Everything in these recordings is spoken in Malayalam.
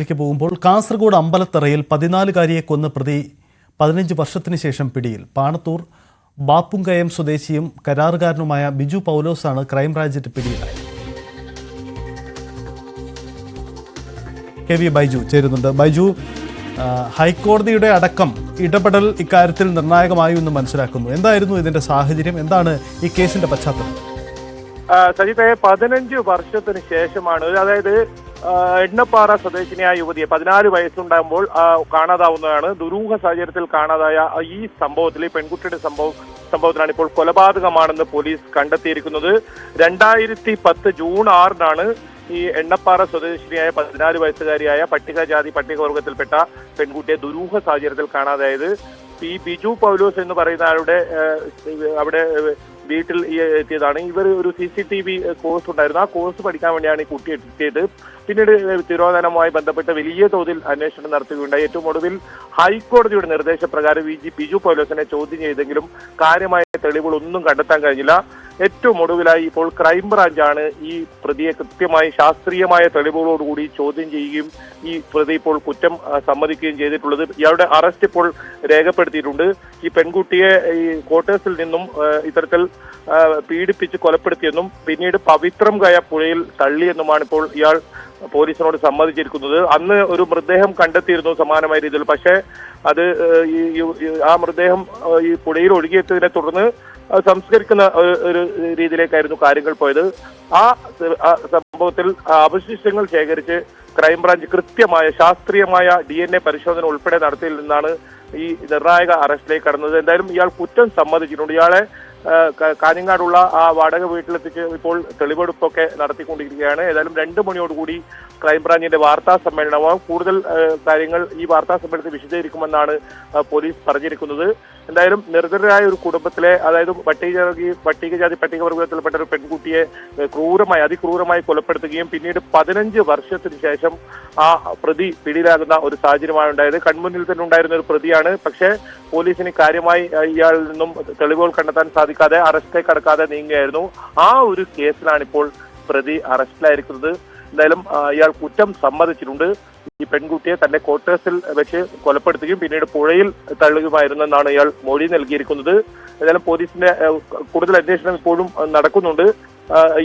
ലേക്ക് പോകുമ്പോൾ കാസർഗോഡ് അമ്പലത്തറയിൽ പതിനാലുകാരിയെ കൊന്ന പ്രതി പതിനഞ്ച് വർഷത്തിന് ശേഷം പിടിയിൽ. പാണത്തൂർ ബാപ്പുങ്കയം സ്വദേശിയും കരാറുകാരനുമായ ബിജു പൗലോസാണ് ക്രൈംബ്രാഞ്ചിന്റെ പിടിയിലായത്. കെ വി ബൈജു ചേരുന്നുണ്ട്. ബൈജു ഹൈക്കോടതിയുടെ അടക്കം ഇടപെടൽ ഇക്കാര്യത്തിൽ നിർണായകമായി എന്ന് മനസ്സിലാക്കുന്നു. എന്തായിരുന്നു ഇതിന്റെ സാഹചര്യം? എന്താണ് ഈ കേസിന്റെ പശ്ചാത്തലം? സജിത്തെ പതിനഞ്ച് വർഷത്തിന് ശേഷമാണ് അതായത് എണ്ണപ്പാറ സ്വദേശിനിയായ യുവതിയെ പതിനാല് വയസ്സുണ്ടാകുമ്പോൾ കാണാതാവുന്നതാണ്. ദുരൂഹ സാഹചര്യത്തിൽ കാണാതായ ഈ സംഭവത്തിൽ ഈ പെൺകുട്ടിയുടെ സംഭവം സംഭവത്തിലാണ് ഇപ്പോൾ കൊലപാതകമാണെന്ന് പോലീസ് കണ്ടെത്തിയിരിക്കുന്നത്. രണ്ടായിരത്തി പത്ത് ജൂൺ ആറിനാണ് ഈ എണ്ണപ്പാറ സ്വദേശിനിയായ പതിനാല് വയസ്സുകാരിയായ പട്ടികജാതി പട്ടികവർഗത്തിൽപ്പെട്ട പെൺകുട്ടിയെ ദുരൂഹ സാഹചര്യത്തിൽ കാണാതായത്. പി ബിജു പൗലോസ് എന്ന് പറയുന്ന ആളുടെ അവിടെ വീട്ടിൽ എത്തിയതാണ്. ഇവർ ഒരു C C T V course ഉണ്ടായിരുന്നു. ആ കോഴ്സ് പഠിക്കാൻ വേണ്ടിയാണ് ഈ കുട്ടി എത്തിയത്. പിന്നീട് തിരോധനവുമായി ബന്ധപ്പെട്ട് വലിയ തോതിൽ അന്വേഷണം നടത്തുകയുണ്ടായി. ഏറ്റവും ഒടുവിൽ ഹൈക്കോടതിയുടെ നിർദ്ദേശപ്രകാരം വി ജി ബിജു പൗലോസിനെ ചോദ്യം ചെയ്തെങ്കിലും കാര്യമായ തെളിവുകളൊന്നും കണ്ടെത്താൻ കഴിഞ്ഞില്ല. ഏറ്റവും ഒടുവിലായി ഇപ്പോൾ ക്രൈംബ്രാഞ്ചാണ് ഈ പ്രതിയെ കൃത്യമായി ശാസ്ത്രീയമായ തെളിവുകളോടുകൂടി ചോദ്യം ചെയ്യുകയും ഈ പ്രതി ഇപ്പോൾ കുറ്റം സമ്മതിക്കുകയും ചെയ്തിട്ടുള്ളത്. ഇയാളുടെ അറസ്റ്റ് ഇപ്പോൾ രേഖപ്പെടുത്തിയിട്ടുണ്ട്. ഈ പെൺകുട്ടിയെ ഈ ക്വാർട്ടേഴ്സിൽ നിന്നും ഇത്തരത്തിൽ പീഡിപ്പിച്ച് കൊലപ്പെടുത്തിയെന്നും പിന്നീട് പവിത്രം കയ പുഴയിൽ തള്ളിയെന്നുമാണ് ഇപ്പോൾ ഇയാൾ പോലീസിനോട് സമ്മതിച്ചിരിക്കുന്നത്. അന്ന് ഒരു മൃതദേഹം കണ്ടെത്തിയിരുന്നു സമാനമായ രീതിയിൽ. പക്ഷേ അത് ഈ ആ മൃതദേഹം ഈ പുഴയിൽ ഒഴുകിയെത്തിയതിനെ തുടർന്ന് സംസ്കരിക്കുന്ന ഒരു- രീതിയിലേക്കായിരുന്നു കാര്യങ്ങൾ പോയത്. ആ സംഭവത്തിൽ അവശിഷ്ടങ്ങൾ ശേഖരിച്ച് ക്രൈംബ്രാഞ്ച് കൃത്യമായ ശാസ്ത്രീയമായ ഡി എൻ എ പരിശോധന ഉൾപ്പെടെ നടത്തിയിൽ നിന്നാണ് ഈ നിർണായക അറസ്റ്റിലേക്ക് കടന്നത്. എന്തായാലും ഇയാൾ കുറ്റം സമ്മതിച്ചിട്ടുണ്ട്. ഇയാളെ കാഞ്ഞങ്ങാടുള്ള ആ വാടക വീട്ടിലെത്തിച്ച് ഇപ്പോൾ തെളിവെടുപ്പൊക്കെ നടത്തിക്കൊണ്ടിരിക്കുകയാണ്. ഏതായാലും രണ്ട് മണിയോടുകൂടി ക്രൈംബ്രാഞ്ചിന്റെ വാർത്താ സമ്മേളനവും കൂടുതൽ കാര്യങ്ങൾ ഈ വാർത്താ സമ്മേളനത്തിൽ വിശദീകരിക്കുമെന്നാണ് പോലീസ് പറഞ്ഞിരിക്കുന്നത്. എന്തായാലും നിർദ്ധരായ ഒരു കുടുംബത്തിലെ അതായത് പട്ടികജാതി പട്ടികജാതി പട്ടികവർഗത്തിൽപ്പെട്ട ഒരു പെൺകുട്ടിയെ ക്രൂരമായി അതിക്രൂരമായി കൊലപ്പെടുത്തുകയും പിന്നീട് പതിനഞ്ച് വർഷത്തിന് ശേഷം ആ പ്രതി പിടിയിലാകുന്ന ഒരു സാഹചര്യമാണ് ഉണ്ടായത്. കൺമുന്നിൽ തന്നെ ഉണ്ടായിരുന്ന ഒരു പ്രതിയാണ്. പക്ഷേ പോലീസിന് കാര്യമായി ഇയാളിൽ നിന്നും തെളിവുകൾ കണ്ടെത്താൻ സാധിക്കാതെ അറസ്റ്റിലേക്ക് കടക്കാതെ നീങ്ങുകയായിരുന്നു. ആ ഒരു കേസിലാണ് ഇപ്പോൾ പ്രതി അറസ്റ്റിലായിരിക്കുന്നത്. എന്തായാലും ഇയാൾ കുറ്റം സമ്മതിച്ചിട്ടുണ്ട്. ഈ പെൺകുട്ടിയെ തന്റെ ക്വാർട്ടേഴ്സിൽ വെച്ച് കൊലപ്പെടുത്തുകയും പിന്നീട് പുഴയിൽ തള്ളുകയുമായിരുന്നു എന്നാണ് ഇയാൾ മൊഴി നൽകിയിരിക്കുന്നത്. ഏതായാലും പോലീസിന്റെ കൂടുതൽ അന്വേഷണം ഇപ്പോഴും നടക്കുന്നുണ്ട്.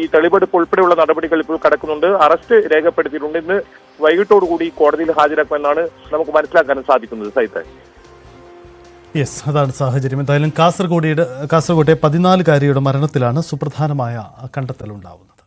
ഈ തെളിവെടുപ്പ് ഉൾപ്പെടെയുള്ള നടപടികൾ ഇപ്പോൾ കടക്കുന്നുണ്ട്. അറസ്റ്റ് രേഖപ്പെടുത്തിയിട്ടുണ്ട്. ഇന്ന് വൈകിട്ടോടുകൂടി കോടതിയിൽ ഹാജരാക്കുമെന്നാണ് നമുക്ക് മനസ്സിലാക്കാൻ സാധിക്കുന്നത് സൈത്തെ. യെസ് അതാണ് സാഹചര്യം. എന്തായാലും കാസർഗോഡിയുടെ കാസർഗോട്ടെ പതിനാലുകാരിയുടെ മരണത്തിലാണ് സുപ്രധാനമായ കണ്ടെത്തലുണ്ടാവുന്നത്.